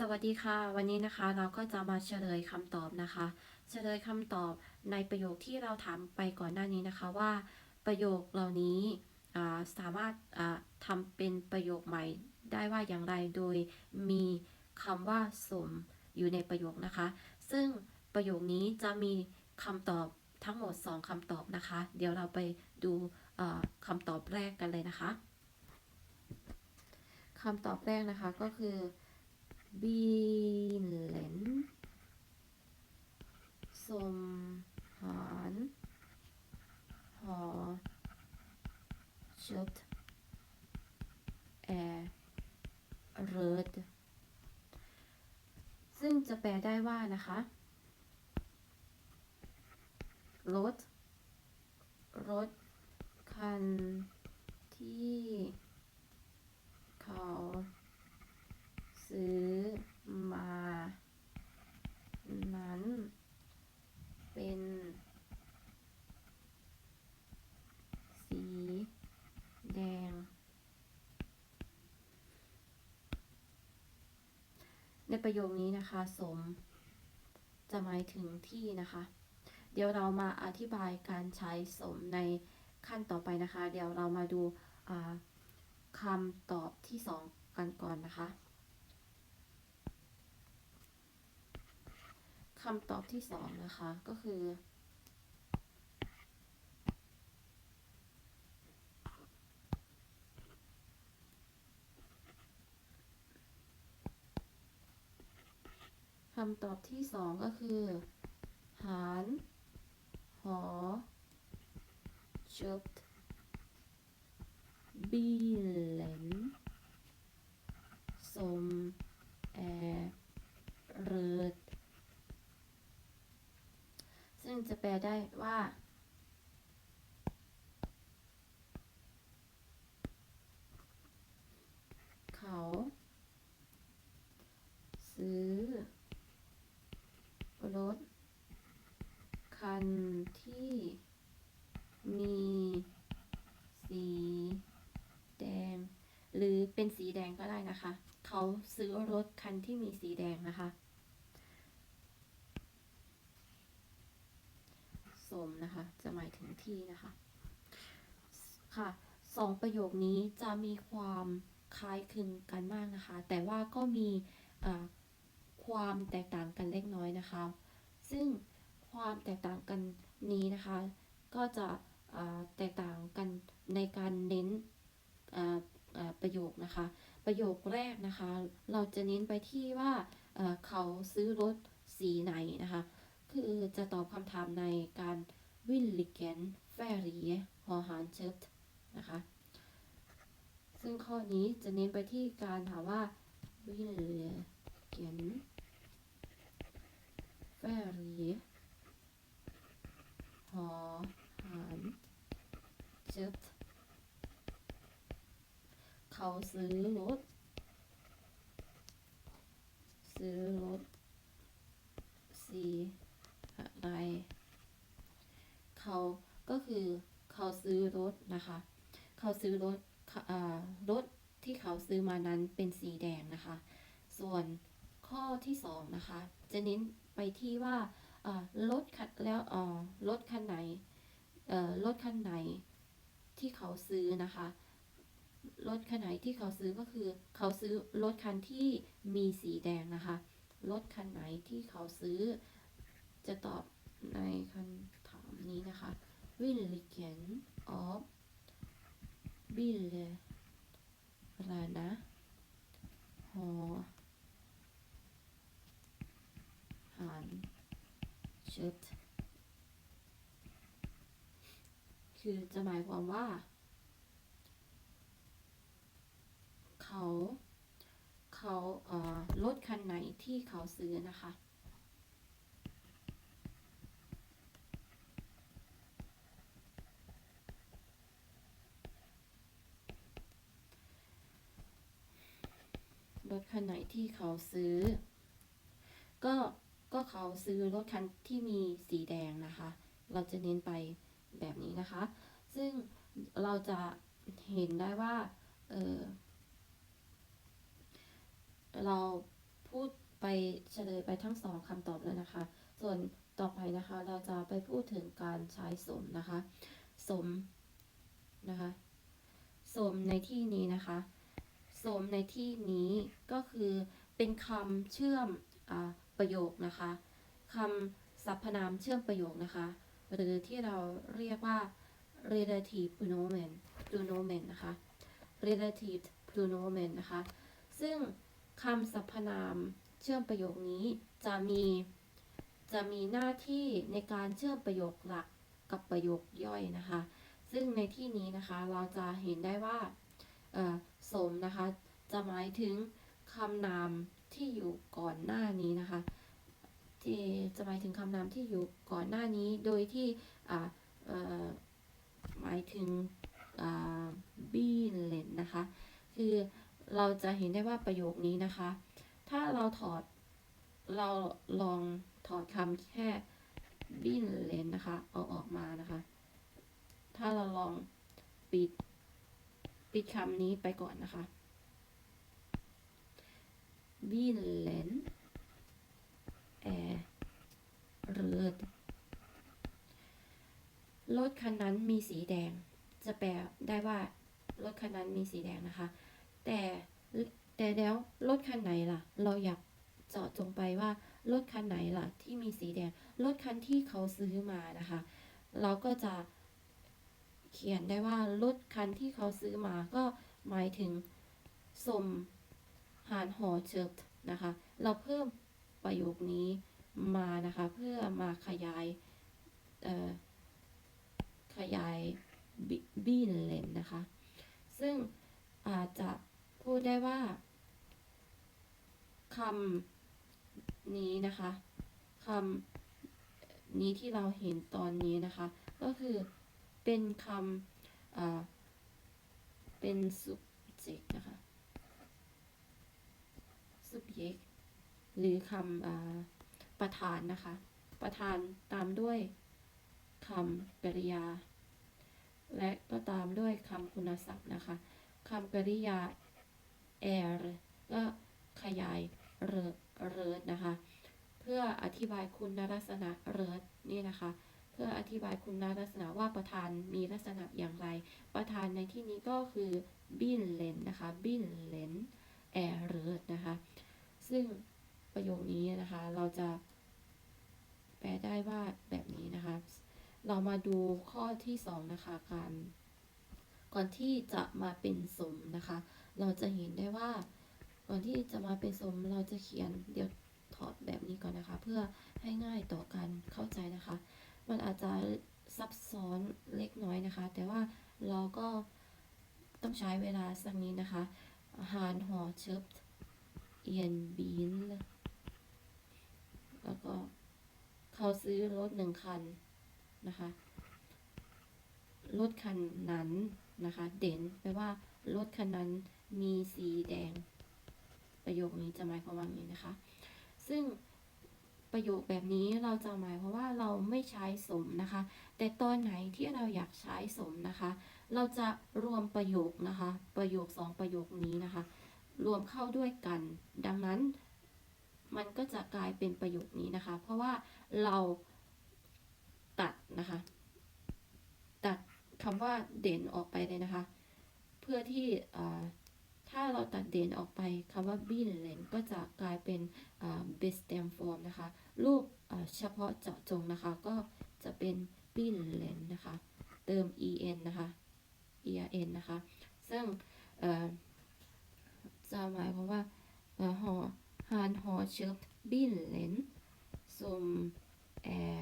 สวัสดีค่ะ วันนี้นะคะเราก็จะมาเฉลยคำตอบนะคะ เฉลยคำตอบในประโยคที่เราถามไปก่อนหน้านี้นะคะว่า ประโยคเหล่านี้สามารถทำเป็นประโยคใหม่ได้ว่าอย่างไรโดยมีคำว่าสมอยู่ในประโยคนะคะ ซึ่งประโยคนี้จะมีคำตอบทั้งหมด 2คำตอบนะคะ เดี๋ยวเราไปดูคำตอบแรกกันเลยนะคะคำตอบแรกนะคะก็คือ bilen som han har köpt är röd ซึ่งจะแปลได้ว่านะคะรถ รถ คันที่เขา ซื้อมา นั้น เป็น สีแดง ในประโยคนี้นะคะ สม จะหมายถึงที่นะคะ เดี๋ยวเรามาอธิบายการใช้สมในขั้นต่อไปนะคะ เดี๋ยวเรามาดูคำตอบที่สองกันก่อนนะคะ คำตอบที่สองนะคะก็คือ คำตอบที่สองก็คือ หาร หอ ชุบบิเลนสมแอเริด ซึ่งจะแปลได้ว่า เขา ซื้อ รถ คันที่มีสีแดง หรือเป็นสีแดงก็ได้นะคะ เขาซื้อรถคันที่มีสีแดงนะคะ สมนะคะ จะหมายถึงที่นะคะ ค่ะสองประโยคนี้จะมีความคล้ายคลึงกันมากนะคะ แต่ว่าก็มีความแตกต่างกันเล็กน้อยนะคะ ซึ่งความแตกต่างกันนี้นะคะ ก็จะแตกต่างกันในการเน้นประโยคนะคะ ประโยคแรกนะคะ เราจะเน้นไปที่ว่าเขาซื้อรถสีไหนนะคะ คือจะตอบคำถามในการวิลลิเกนแฟรีฮอฮานเชิตนะคะ ซึ่งข้อนี้จะเน้นไปที่การถามว่าวิลเกน แฟรีฮอฮานเชิตเขาซื้อรถ ซื้อรถสีอะไร เขาก็คือเขาซื้อรถนะคะ เขาซื้อรถอรถที่เขาซื้อมานั้นเป็นสีแดงนะคะ ส่วนข้อที่สองนะคะ จะเน้น ไปที่ว่ารถคันแล้วอ่ารถคันไหนรถคันไหนที่เขาซื้อนะคะรถคันไหนที่เขาซื้อก็คือเขาซื้อรถคันที่มีสีแดงนะคะรถคันไหนที่เขาซื้อ จะตอบในคำถามนี้นะคะ Vilken av bilderna köpt คือจะหมายความว่า เขาเขาเอ่อรถคันไหนที่เขาซื้อนะคะ รถคันไหนที่เขาซื้อ ก็ ก็เขาซื้อรถคันที่มีสีแดงนะคะ เราจะเน้นไปแบบนี้นะคะ ซึ่งเราจะเห็นได้ว่าเออเราพูดไปเฉลยไปทั้งสองคำตอบแล้วนะคะ ส่วนต่อไปนะคะเราจะไปพูดถึงการใช้สมนะคะ สมนะคะสมในที่นี้นะคะสมในที่นี้ก็คือเป็นคำเชื่อมอ่า ประโยคนะคะคำสรรพนามเชื่อมประโยคนะคะ หรือที่เราเรียกว่า relative pronomen pronomen นะคะ relative pronomen นะคะ ซึ่งคำสรรพนามเชื่อมประโยคนี้จะมีจะมีหน้าที่ในการเชื่อมประโยคหลักกับประโยคย่อยนะคะ ซึ่งในที่นี้นะคะเราจะเห็นได้ว่าสมนะคะ จะหมายถึง คำนามที่อยู่ก่อนหน้านี้นะคะที่จะหมายถึงคำนามที่อยู่ก่อนหน้านี้โดยที่อ่าหมายถึงบีเลนนะคะ คือเราจะเห็นได้ว่าประโยคนี้นะคะ ถ้าเราถอดเราลองถอดคำแค่บินเลนนะคะ เอาออกมานะคะ ถ้าเราลองปิดปิดคำนี้ไปก่อนนะคะ บินเลนแอเรดรถคันนั้นมีสีแดง จะแปลได้ว่ารถคันนั้นมีสีแดงนะคะ แต่แต่แล้วรถคันไหนล่ะ เราอยากเจาะจงไปว่ารถคันไหนล่ะ ที่มีสีแดง รถคันที่เขาซื้อมานะคะ เราก็จะเขียนได้ว่ารถคันที่เขาซื้อมาก็หมายถึงสม หานหอเชิร์นะคะ เราเพิ่มประโยคนี้มานะคะ เพื่อมาขยายเอ่อขยายบีนเลนนะคะ ซึ่งอาจจะพูดได้ว่าคำนี้นะคะคำนี้ที่เราเห็นตอนนี้นะคะ ก็คือเป็นคำอ่าเป็น subject นะคะ subject หรือคำอประธานนะคะ ประธานตามด้วยคำกริยา และก็ตามด้วยคำคุณศัพท์นะคะคำกริยา air ก็ขยายเรเริดนะคะ เพื่ออธิบายคุณลักษณะเริดนี่นะคะ เพื่ออธิบายคุณลักษณะว่าประธานมีลักษณะอย่างไร ประธานในที่นี้ก็คือบินเลนนะคะบินเลนแอร์เริดนะคะ ซึ่งประโยคนี้นะคะ เราจะ แปลได้ว่าแบบนี้นะคะ เรามาดูข้อที่สองนะคะการก่อนที่จะมาเป็นสมนะคะ เราจะเห็นได้ว่า ก่อนที่จะมาเป็นสมเราจะเขียนเดี๋ยวถอดแบบนี้ก่อนนะคะ เพื่อให้ง่ายต่อการเข้าใจนะคะ มันอาจจะซับซ้อนเล็กน้อยนะคะ แต่ว่าเราก็ต้องใช้เวลาสักนิดนะคะ หารหอเชิบ เอียนบีนแล้วก็เขาซื้อรถหนึ่งคันนะคะ รถคันนั้นนะคะ เด่นแปลว่ารถคันนั้นมีสีแดง ประโยคนี้จะหมายความว่าอย่างนี้นะคะ ซึ่งประโยคแบบนี้เราจะหมายความว่าเราไม่ใช้สมนะคะ แต่ตอนไหนที่เราอยากใช้สมนะคะ เราจะรวมประโยคนะคะ ประโยคสองประโยคนี้นะคะ รวมเข้าด้วยกัน ดังนั้นมันก็จะกลายเป็นประโยคนี้นะคะ เพราะว่าเราตัดนะคะ ตัดคำว่าเด่นออกไปเลยนะคะ เพื่อที่ถ้าเราตัดเด่นออกไปคำว่า b i n l e n ก็จะกลายเป็น best e m form นะคะ รูปเฉพาะเจาะจงนะคะ ก็จะเป็น b i n l e n นะคะ เติม en นะคะ en นะคะ ซึ่งเจะหมายความว่าเอ่อหอฮานหอเชิบ b i n l e n som är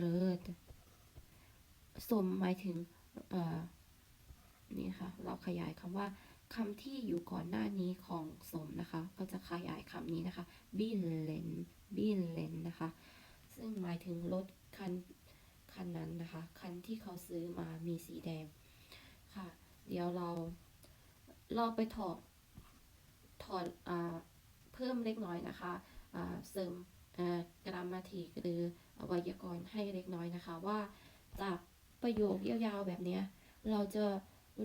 röd สมหมายถึงนี่ค่ะ เราขยายคำว่าคำที่อยู่ก่อนหน้านี้ของสมนะคะ ก็จะขยายคำนี้นะคะ บินเลนบินเลนนะคะ ซึ่งหมายถึงรถคันคันนั้นนะคะ คันที่เขาซื้อมามีสีแดงค่ะ เดี๋ยวเราเราไปถอด อดอ่าเพิ่มเล็กน้อยนะคะเสริมกรามาติกหรือไวยากรณ์ให้เล็กน้อยนะคะ ว่าจากประโยคยาวๆแบบนี้เราจะ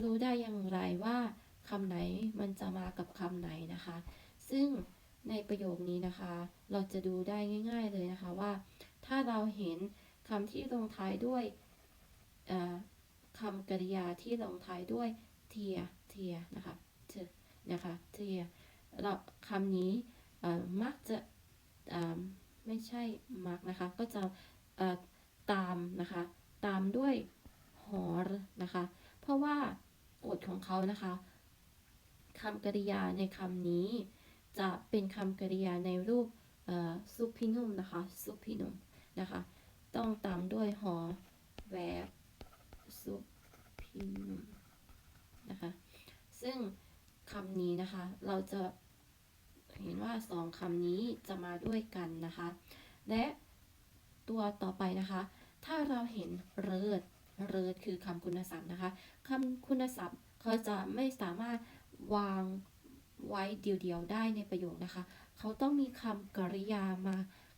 รู้ได้อย่างไรว่าคำไหนมันจะมากับคำไหนนะคะ ซึ่งในประโยคนี้นะคะ เราจะดูได้ง่าย ๆเลยนะคะว่า ถ้าเราเห็นคำที่ลงท้ายด้วยคำกริยาที่ลงท้ายด้วยเทียเทียนะคะเทนะคะเทีย เราคำนี้มักจะไม่ใช่มักนะคะ ก็จะตามนะคะ ตามด้วยหอรนะคะ เพราะว่ากฎของเขานะคะคำกริยาในคำนี้ จะเป็นคำกริยาในรูปซุพินุมนะคะซุพินุมนะคะ ต้องตามด้วยหอแวบซุพินุมนะคะ ซึ่ง คำนี้นะคะ เราจะเห็นว่าสองคำนี้จะมาด้วยกันนะคะ และตัวต่อไปนะคะ ถ้าเราเห็นเริดเริดคือคำคุณศัพท์นะคะคำคุณศัพท์เขาจะไม่สามารถวางไว้เดียวๆได้ในประโยคนะคะ เขาต้องมีคำกริยามา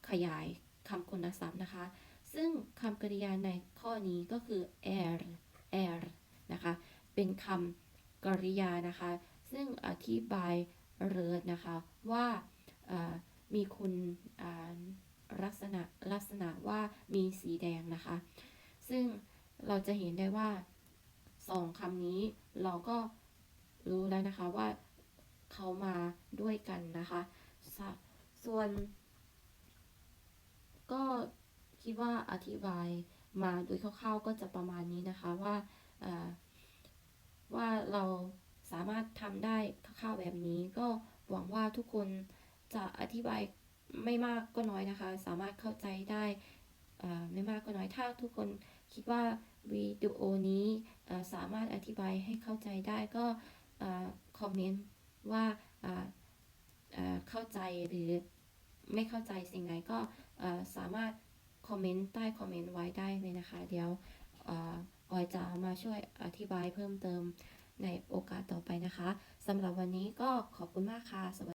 ขยายคำคุณศัพท์นะคะ ซึ่งคำกริยาในข้อนี้ก็คือ er er นะคะ เป็นคำกริยานะคะ ซึ่งอธิบายเริดนะคะว่ามีคุณลักษณะลักษณะว่ามีสีแดงนะคะ ซึ่งเราจะเห็นได้ว่าสองคำนี้เราก็รู้แล้วนะคะว่าเขามาด้วยกันนะคะส,ส่วนก็คิดว่าอธิบายมาโดยคร่าวๆก็จะประมาณนี้นะคะว่าว่าเรา สามารถทำได้คร่าวๆแบบนี้ ก็หวังว่าทุกคนจะอธิบายไม่มากก็น้อยนะคะ สามารถเข้าใจได้ไม่มากก็น้อยถ้าทุกคนคิดว่าวิดีโอนี้สามารถอธิบายให้เข้าใจได้ก็คอมเมนต์ว่าเข้าใจหรือไม่เข้าใจสิ่งไหนก็สามารถคอมเมนต์ใต้คอมเมนต์ไว้ได้เลยนะคะ เดี๋ยวออออยจะมาช่วยอธิบายเพิ่มเติม ในโอกาสต่อไปนะคะสำหรับวันนี้ก็ขอบคุณมากค่ะสวัสดี